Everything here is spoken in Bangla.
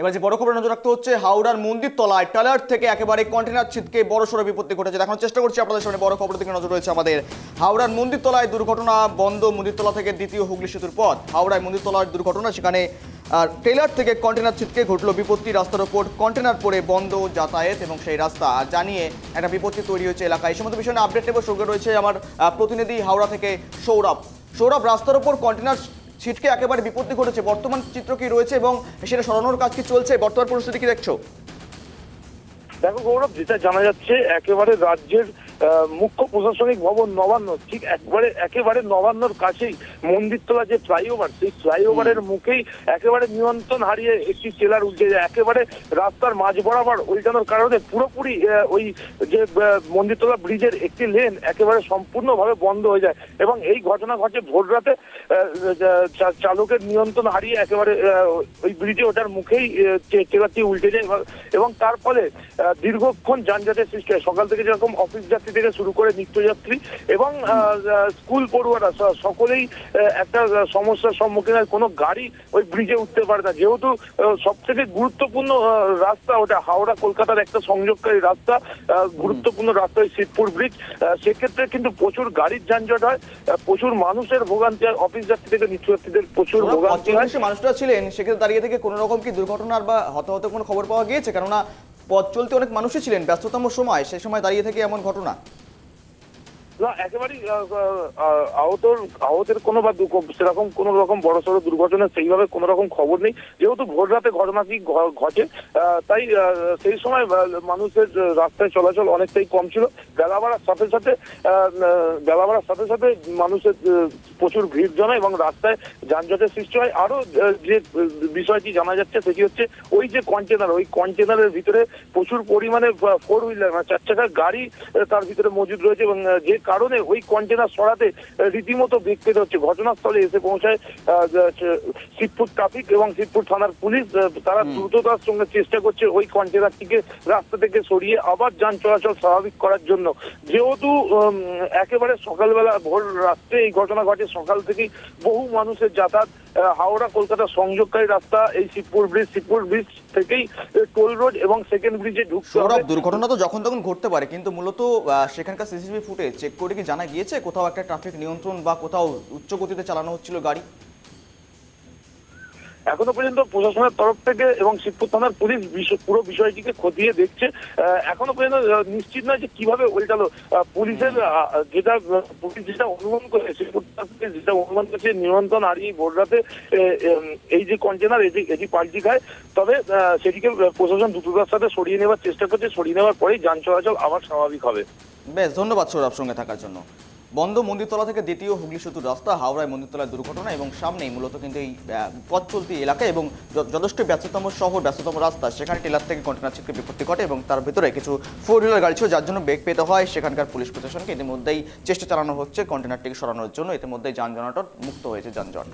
এবার যে বড় খবর নজর রাখতে হচ্ছে, হাওড়ার মন্দির তলায় টালার থেকে একেবারে কন্টেনার ছিটকে বড় সড়ো বিপত্তি ঘটেছে। দেখানোর চেষ্টা করছি আপনাদের সামনে বড় খবর থেকে নজর রয়েছে আমাদের। হাওড়ার মন্দির তলায় দুর্ঘটনা বন্ধ, মন্দিরতলা থেকে দ্বিতীয় হুগলি সেতুর পথ। হাওড়ায় মন্দির তলার দুর্ঘটনা, সেখানে আর ট্রেলার থেকে কন্টেনার ছিটকে ঘটলো বিপত্তি, রাস্তার ওপর কন্টেনার পড়ে বন্ধ যাতায়াত এবং সেই রাস্তা। জানিয়ে একটা বিপত্তি তৈরি হয়েছে এলাকায়। এই সমস্ত বিষয় আপডেট নেব, সঙ্গে রয়েছে আমার প্রতিনিধি হাওড়া থেকে সৌরভ। সৌরভ, রাস্তার ওপর কন্টেনার ছিটকে একেবারে বিপত্তি ঘটেছে। বর্তমান চিত্র কি রয়েছে এবং সেটা সরানোর কাজ কি চলছে? বর্তমান পরিস্থিতি কি দেখছ? দেখো গৌরব, যেটা জানা যাচ্ছে, একেবারে রাজ্যের মুখ্য প্রশাসনিক ভবন নবান্ন। ঠিক একবারে একেবারে নবান্নর কাছেই মন্দিরতলা যে ফ্লাইওভার সেই ফ্লাইওভারের মুখেই একেবারে নিয়ন্ত্রণ হারিয়ে একটি ট্রেলার উল্টে যায়। একেবারে রাস্তার মাঝ বরাবর উল্টানোর কারণে পুরোপুরি ওই যে মন্দিরতলা ব্রিজের একটি লেন একেবারে সম্পূর্ণভাবে বন্ধ হয়ে যায় এবং এই ঘটনা ঘটে ভোর রাতে চালকের নিয়ন্ত্রণ হারিয়ে একেবারে ওই ব্রিজে ওটার মুখেই ট্রেলারটি উল্টে যায় এবং- এবং তার ফলে দীর্ঘক্ষণ যানজটের সৃষ্টি হয়। সকাল থেকে যেরকম অফিস যাত্রী থেকে শুরু করে নিত্যযাত্রী এবং স্কুল পড়ুয়ারা সকলেই একটা সমস্যার সম্মুখীন হয়। কোনো গাড়ি ওই ব্রিজে উঠতে পারে না। যেহেতু সব থেকে গুরুত্বপূর্ণ রাস্তা ওটা হাওড়া কলকাতার একটা সংযোগকারী রাস্তা গুরুত্বপূর্ণ রাস্তা ওই শিবপুর ব্রিজ সেক্ষেত্রে কিন্তু প্রচুর গাড়ির যানজট হয় প্রচুর মানুষের ভোগান্তি হয় অফিস যাত্রী থেকে নিত্যযাত্রীদের প্রচুর ভোগান্তি হয়। মানুষরা ছিলেন সেক্ষেত্রে দাঁড়িয়ে থেকে কোনো রকম কি দুর্ঘটনার বা হতাহত কোনো খবর পাওয়া গিয়েছে? কেননা পথ চলতে অনেক মানুষই ছিলেন ব্যস্ততম সময় সেই সময় দাঁড়িয়ে থেকে এমন ঘটনা। না একেবারেই আহ, আহ, আহতর আহতের কোনো বা সেরকম কোনো রকম সেইভাবে কোনো রকম খবর নেই। যেহেতু ঘটে তাই সেই সময় মানুষের রাস্তায় চলাচল অনেকটাই কম ছিল। বাড়ার সাথে সাথে বেলা বাড়ার সাথে সাথে মানুষের প্রচুর ভিড় জমে এবং রাস্তায় যানজটের সৃষ্টি হয়। আরও যে বিষয়টি জানা যাচ্ছে সেটি হচ্ছে ওই যে কন্টেনার ওই কন্টেনারের ভিতরে প্রচুর পরিমাণে ফোর হুইলার মানে চার গাড়ি তার ভিতরে মজুদ রয়েছে এবং যে কারণে ওই কন্টেনার সরাতে রীতিমতো বেগ পেতে হচ্ছে। ঘটনাস্থলে এসে পৌঁছায় শিবপুর ট্রাফিক এবং শিবপুর থানার পুলিশ তারা দ্রুততার সঙ্গে চেষ্টা করছে ওই কন্টেনারটিকে রাস্তা থেকে সরিয়ে আবার যান চলাচল স্বাভাবিক করার জন্য। যেহেতু একেবারে সকালবেলা ভোর রাত্রে এই ঘটনা ঘটে সকাল থেকেই বহু মানুষের যাতায়াত হাওড়া কলকাতা সংযোগকারী রাস্তা এই শিবপুর ব্রিজ শিবপুর ব্রিজ থেকেই টোল রোড এবং সেকেন্ড ব্রিজে ঢুকতে দুর্ঘটনা তো যখন তখন ঘটতে পারে কিন্তু মূলত সেখানকার সিসিটিভি ফুটেজ চেক করে কি জানা গিয়েছে কোথাও একটা ট্রাফিক নিয়ন্ত্রণ বা কোথাও উচ্চ গতিতে চালানো হচ্ছিল গাড়ি? এখনও পর্যন্ত প্রশাসনের তরফ থেকে এবং শিবপুর থানার পুলিশ পুরো বিষয়টিকে খতিয়ে দেখছে। এখনও পর্যন্ত নিশ্চিত নয় যে কীভাবে উল্টালো। পুলিশের যেটা, পুলিশ যেটা অনুমান করে, শিবপুর পুলিশ যেটা অনুমান করেছে, নিয়ন্ত্রণ হারিয়ে ভোর এই যে কন্টেনার এটি এটি পাল্টি খায়, তবে সেটিকে প্রশাসন দ্রুততার সাথে সরিয়ে নেওয়ার চেষ্টা করছে। সরিয়ে নেওয়ার পরেই যান চলাচল আবার স্বাভাবিক হবে। বেশ, ধন্যবাদ সৌরভ সঙ্গে থাকার জন্য। বন্ধ মন্দিরতলা থেকে দ্বিতীয় হুগলি সেতুর রাস্তা, হাওড়ায় মন্দিরতলায় দুর্ঘটনা এবং সামনেই মূলত কিন্তু এই পথ চলতি এলাকা এবং যথেষ্ট ব্যস্ততম শহর ব্যস্ততম রাস্তা। সেখানে টেলার থেকে কন্টেনার ছিটকে বিপত্তি ঘটে এবং তার ভিতরে কিছু ফোর হুইলার গাড়ি ছিল, যার জন্য বেগ পেতে হয়। সেখানকার পুলিশ প্রশাসনকে ইতিমধ্যেই চেষ্টা চালানো হচ্ছে কন্টেনারটিকে সরানোর জন্য। ইতিমধ্যেই যান জনাটর মুক্ত হয়েছে যানজট।